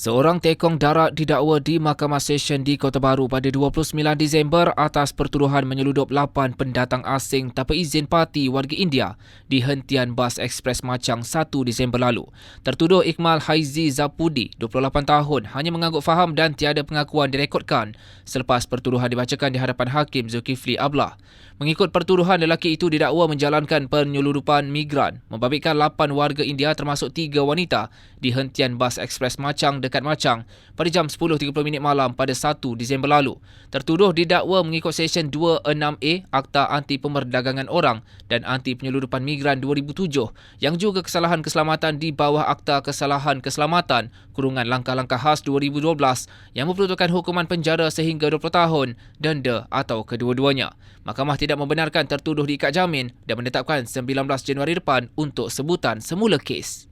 Seorang tekong darat didakwa di Mahkamah Session di Kota Baru pada 29 Disember atas pertuduhan menyeludup 8 pendatang asing tanpa izin parti warga India di hentian bas ekspres Macang 1 Disember lalu. Tertuduh Iqmal Haizi Zapudi, 28 tahun, hanya mengangguk faham dan tiada pengakuan direkodkan selepas pertuduhan dibacakan di hadapan Hakim Zulkifli Ablah. Mengikut pertuduhan, lelaki itu didakwa menjalankan penyeludupan migran, membabitkan 8 warga India termasuk 3 wanita di hentian bas ekspres Macang dekat Macang pada jam 10.30 minit malam pada 1 Disember lalu. Tertuduh didakwa mengikut Seksyen 26A Akta Anti Pemerdagangan Orang dan Anti Penyeludupan Migran 2007 yang juga kesalahan keselamatan di bawah Akta Kesalahan Keselamatan kurungan langkah-langkah khas 2012 yang memperuntukkan hukuman penjara sehingga 20 tahun, denda atau kedua-duanya. Mahkamah tidak membenarkan tertuduh diikat jamin dan menetapkan 19 Januari depan untuk sebutan semula kes.